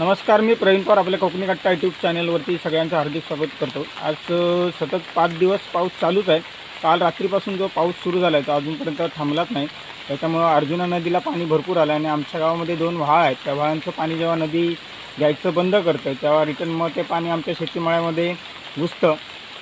नमस्कार मी प्रवीण पवार आपल्या कोकणी कट्टा यूट्यूब चॅनलवरती सगळ्यांचं हार्दिक स्वागत करतो. आज सतत पाच दिवस पाऊस चालूच आहे. काल रात्रीपासून जो पाऊस सुरू झाला आहे तो अजूनपर्यंत थांबलाच नाही. त्याच्यामुळं अर्जुना नदीला पाणी भरपूर आलं आणि आमच्या गावामध्ये दोन व्हाळ आहेत. त्या व्हाळांचं पाणी जेव्हा नदी घ्यायचं बंद करतं तेव्हा रिटर्न मग ते पाणी आमच्या शेतीमाळ्यामध्ये घुसतं.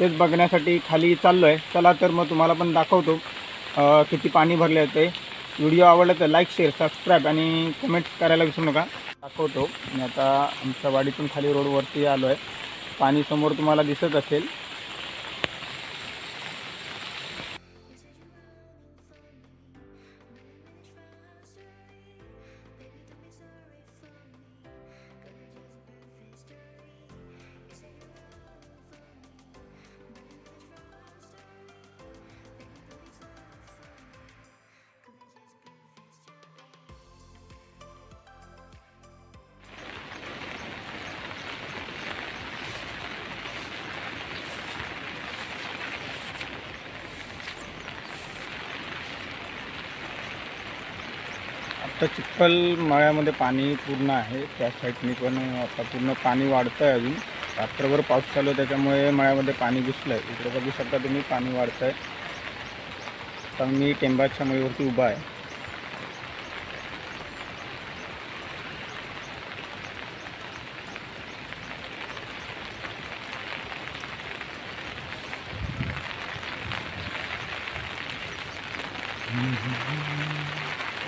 तेच बघण्यासाठी खाली चाललो आहे चला तर मग तुम्हाला पण दाखवतो किती पाणी भरले ते व्हिडिओ आवडला तर लाईक शेअर सबस्क्राईब आणि कमेंट्स करायला विसरू नका. दाखवतो. मी आता आमच्या वाडीतून खाली रोडवरती आलो आहे पाणी समोर तुम्हाला दिसत असेल. आता चिखल मळ्यामध्ये पाणी पूर्ण आहे. त्या साईडनी पण आता पूर्ण पाणी वाढतं आहे अजून. रात्रभर पाऊस चालू त्याच्यामुळे मळ्यामध्ये पाणी घुसलं आहे इकडे बघू शकता तुम्ही पाणी वाढतं आहे आता मी टेंबाच्या मळीवरती उभा आहे. सुट्टी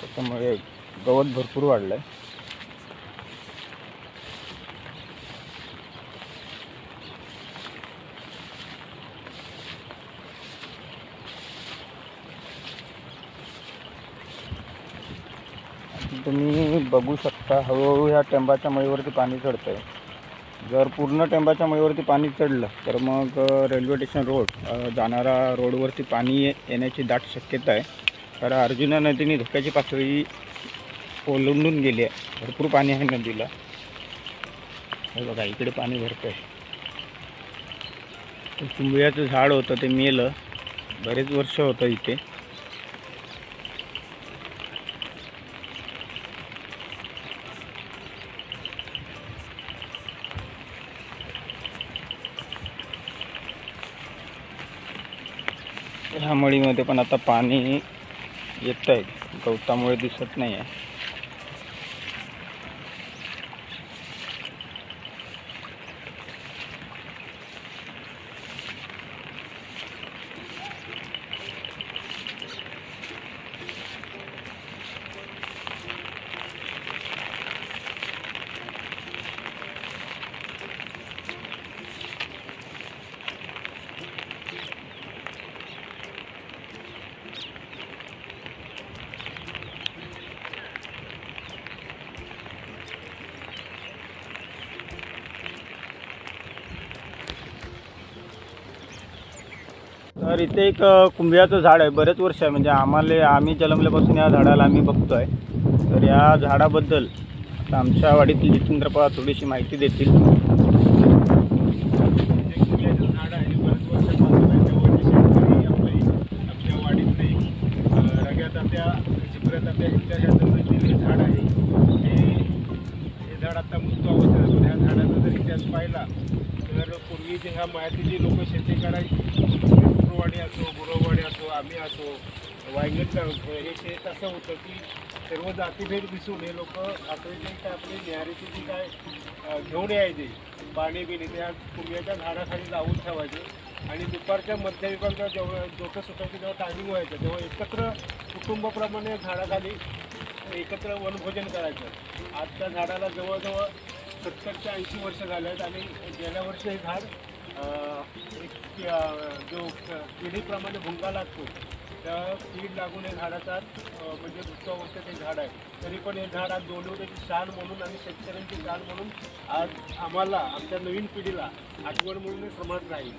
त्याच्यामुळे गवत भरपूर वाढलं आहे तुम्ही बघू शकता हळूहळू ह्या टेंबाच्या मळीवरती पाणी चढतं आहे जर पूर्ण टेंबाच्या मळीवरती पाणी चढलं तर मग रेल्वे स्टेशन रोड जाणारा रोडवरती पाणी येण्याची दाट शक्यता आहे. कारण अर्जुना नदीने धोक्याची पातळी ओलांडून गेली आहे. भरपूर पाणी आहे नदीला. हे बघा इकडे पाणी भरतं आहे कुंभयाचं झाड होतं ते मेलं. बरेच वर्ष होतं इथे. ह्या मळीमध्ये पण आता पाणी येत आहेत गवतामुळे दिसत नाही आहे तर इथे एक अ, कुंभियाचं झाड आहे. बरेच वर्ष आहे. म्हणजे आम्हाला आम्ही जन्मल्यापासून या झाडाला आम्ही बघतो आहे तर या झाडाबद्दल आता आमच्या वाडीतील जितेंद्रपा थोडीशी माहिती देतील. झाड आहे बरेच वर्षापासून आपल्या वाडीतले रग्यात त्या चिपऱ्यात त्या ह्याच्या हे झाड आहे हे हे झाड आता मृत्यू अवस्थेत असून ह्या झाडाचा जर इतिहास पाहिला तर पूर्वी जे ह्या मायाची जी लोक शेती करायची गुरुवाडी असो गुरववाडी असो आम्ही असो वायगट हे शेत असं होतं की सर्व जातीभेद दिसून हे लोक आपले जे काय आपली न्यारीची जी काय घेऊन यायचे पाणी बिणी त्या कुंब्याच्या झाडाखाली लावून ठेवायचे आणि दुपारच्या मध्यविभागात जेव्हा डोकं सुटायचं जेव्हा टायमिंग व्हायचं. तेव्हा एकत्र कुटुंबाप्रमाणे झाडाखाली एकत्र वनभोजन करायचं. आज त्या झाडाला जवळजवळ सत्तर ते ऐंशी वर्ष झाले आहेत आणि गेल्या वर्षी हे झाड एक जो किडीप्रमाणे भुंगा लागतो तर कीड लागून हे झाडाचा म्हणजे वृक्षावस्थेत हे झाड आहे. तरी पण हे झाड आज दोंडवण्याची शान म्हणून आणि शेतकऱ्यांची शान म्हणून आज आम्हाला आमच्या नवीन पिढीला आठवण म्हणून हे समज राहील.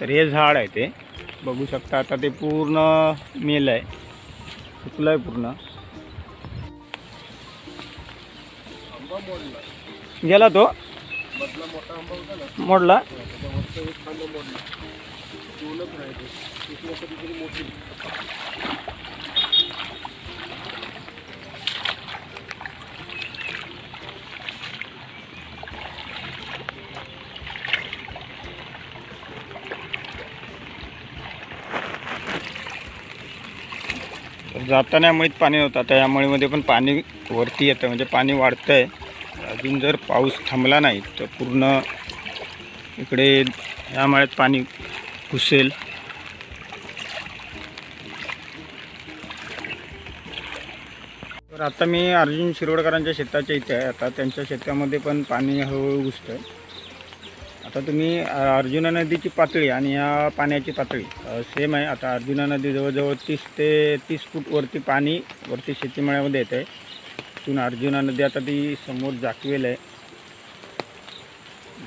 तर हे झाड आहे ते. बघू शकता आता ते पूर्ण मेल आहे. सुकलं आहे पूर्ण गेला तो? मोडला? जाताना मुळीत पाणी होतं आता या मुळीमध्ये पण पाणी वरती येतं म्हणजे पाणी वाढतंय. अजून जर पाऊस थांबला नाही तर पूर्ण इकडे या माळ्यात पाणी घुसेल. तर आता मी अर्जुन शिरोडकरांच्या शेताच्या इथे आहे. आता त्यांच्या शेतामध्ये पण पाणी हळूहळू घुसतं आहे आता तुम्ही अर्जुना नदीची पातळी आणि या पाण्याची पातळी सेम आहे. आता अर्जुना नदी जवळजवळ तीस ते तीस फूट वरती पाणी वरती शेतीमळ्यामध्ये येत आहे तिथून अर्जुना नदी आता ती समोर जाकवेल आहे.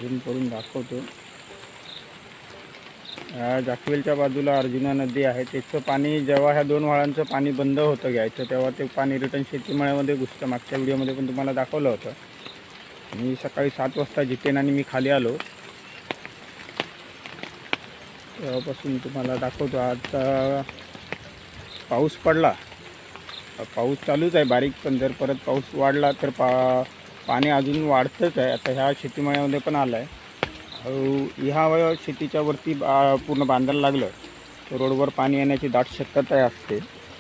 झूम करून दाखवतो. या जाकवेलच्या बाजूला अर्जुना नदी आहे. त्याचं पाणी जेव्हा ह्या दोन वाळांचं पाणी बंद होतं घ्यायचं तेव्हा ते पाणी रिटर्न शेतीमळ्यामध्ये घुसतं. मागच्या व्हिडिओमध्ये पण तुम्हाला दाखवलं होतं. मी सकाळी सात वाजता जितेन आणि मी खाली आलो. तेव्हापासून तुम्हाला दाखवतो. आता पाऊस पडला. पाऊस चालूच आहे बारीक पण जर परत पाऊस वाढला तर पा पाणी अजून वाढतंच आहे. आता ह्या शेतीमाळ्यामध्ये पण आलं आहे हळू ह्या शेतीच्या वरती बा पूर्ण बांधायला लागलं तर रोडवर पाणी येण्याची दाट शक्यता असते.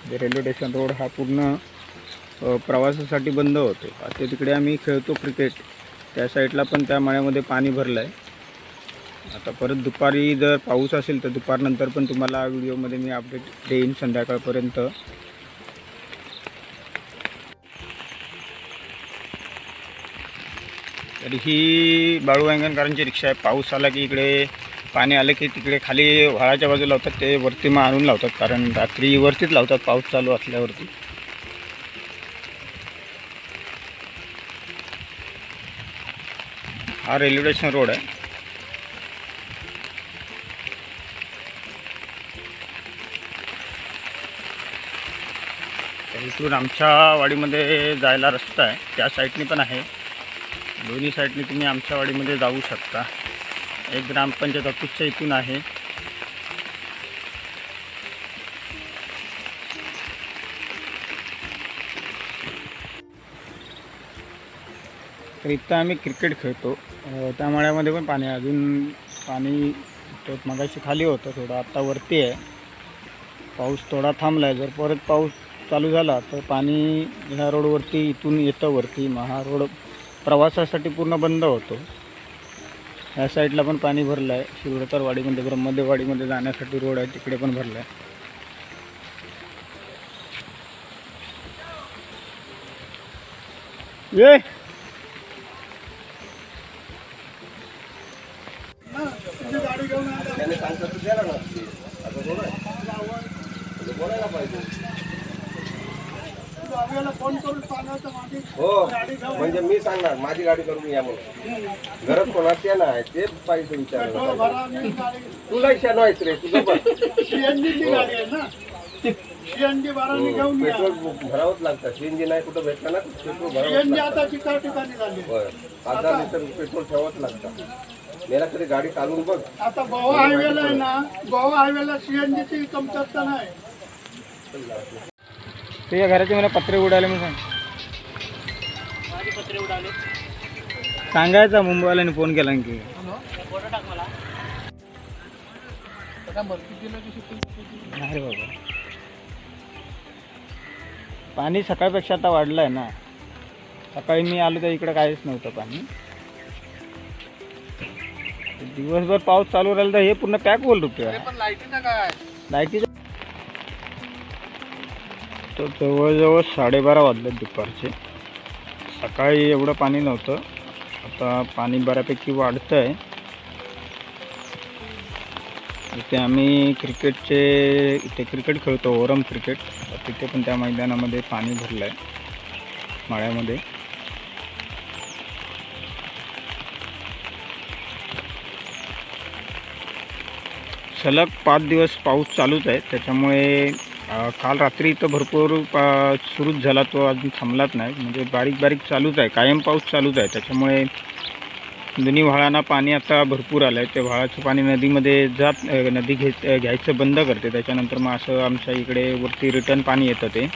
जे रेल्वे स्टेशन रोड हा पूर्ण प्रवासासाठी बंद होतो. आता तिकडे आम्ही खेळतो क्रिकेट. त्या साईडला पण त्या मळ्यामध्ये पाणी भरलं आहे आता परत दुपारी जर पाऊस असेल तर दुपारनंतर पण तुम्हाला व्हिडिओमध्ये मी अपडेट देईन संध्याकाळपर्यंत. तर ही बाळू अंगणकरांची रिक्षा आहे. पाऊस आला की इकडे पाणी आलं की तिकडे खाली व्हाळाच्या बाजूला लावतात ते वरती मग आणून लावतात. कारण रात्री वरतीच लावतात पाऊस चालू असल्यावरती. हा रेल्वे स्टेशन रोड आहे. तर इकडून आमच्या वाडीमध्ये जायला रस्ता आहे. त्या साईडने पण आहे. दोन्ही साईडने तुम्ही आमच्या वाडीमध्ये जाऊ शकता. एक ग्रामपंचायत ऑफिसच्या इथून आहे. तर इथं आम्ही क्रिकेट खेळतो. त्या मळ्यामध्ये पण पाणी अजून पाणी मगाशी खाली होतं थोडं. आत्ता वरती आहे. पाऊस थोडा थांबला आहे जर परत पाऊस चालू झाला तर पाणी ह्या रोडवरती इथून येतं वरती. मग हा रोड प्रवासासाठी पूर्ण बंद होतो. ह्या साईडला पण पाणी भरलं आहे शिवडकर वाडीमध्ये जाण्यासाठी रोड आहे तिकडे पण भरलं आहे ये हो म्हणजे मी सांगणार माझी गाडी करून या म्हणून. घरात कोणाच्या नाही ते पाहिजे विचार तुला इच्छा नाहीच रे तुझं पण सीएनजी घेऊन या. पेट्रोल भरावंच लागतं. सीएनजी नाही कुठं भेटलं ना पेट्रोल लागतं. आता ठिकाणी झाली दहा लिटर पेट्रोल ठेवावंच लागतं. मेला तरी गाडी चालवून बघ. आता गोवा हायवेला आहे ना गोवा हायवेला सीएनजीची कमतरता नाही. तुझ्या घराचे मला पत्रे उडाले म्हणून सांग. सांगायचा मुंबईवाल्याने फोन केला की नाही रे बाबा. पाणी सकाळपेक्षा आता वाढलं आहे ना. सकाळी मी आलो तर इकडे काहीच नव्हतं पाणी. दिवसभर पाऊस चालू राहिला तर हे पूर्ण पॅक होईल रुपया. लाईटीचं तर जवळजवळ साडेबारा वाजले दुपारचे. सकाळी एवढं पाणी नव्हतं. आता पाणी बऱ्यापैकी वाढतं आहे इथे आम्ही क्रिकेटचे इथे क्रिकेट खेळतो ओरम क्रिकेट. तिथे पण त्या मैदानामध्ये पाणी भरलं आहे माळ्यामध्ये. सलग पाच दिवस पाऊस चालूच आहे. त्याच्यामुळे काल रात्री इथं भरपूर पा सुरूच झाला तो अजून थांबलाच नाही. म्हणजे बारीक बारीक चालूच आहे. कायम पाऊस चालूच आहे. त्याच्यामुळे दोन्ही व्हाळांना पाणी आता भरपूर आलं आहे ते व्हाळाचं पाणी नदीमध्ये जात नदी घेत घ्यायचं बंद करते. त्याच्यानंतर मग असं आमच्या इकडे वरती रिटर्न पाणी येतं ते.